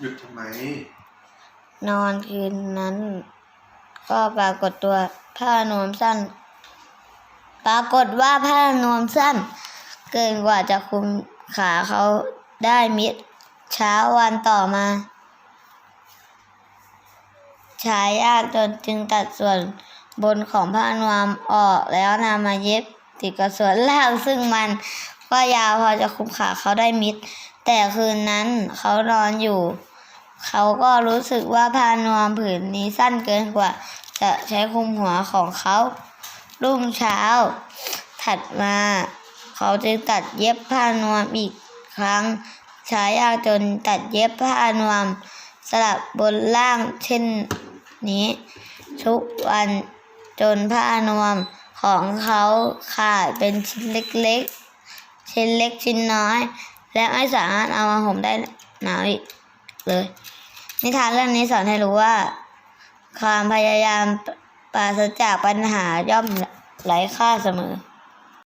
หยุดทำไม นอนคืนนั้น ก็ปรากฏตัวผ้านวมสั้น ปรากฏว่าผ้านวมสั้น เกินกว่าจะคุมขาเขาได้มิดเช้าวันต่อมาใชายยากจนจึงตัดส่วนบนของผ้านวมออกแล้วนำมาเย็บติดกับส่วนล่างซึ่งมันก็ยาวพอจะคุมขาเขาได้มิด แต่คืนนั้นเขานอนอยู่ เขาก็รู้สึกว่าผ้านวมผืนนี้สั้นเกินกว่า จะใช้คลุมหัวของเขา รุ่งเช้า ถัดมา เขาจึงตัดเย็บผ้านวมอีกครั้งใช้ยากจนตัดเย็บผ้านวมสลับบนล่างเช่นนี้ ทุกวันจนผ้านวมของเขาขาดเป็นชิ้นเล็กๆ ชิ้นเล็กชิ้นน้อย และไม่สามารถเอามาห่มได้หนาวอีกเลย นิทานเรื่องนี้สอนให้รู้ว่า ความพยายามปราศจากปัญหาย่อมไร้ค่าเสมอ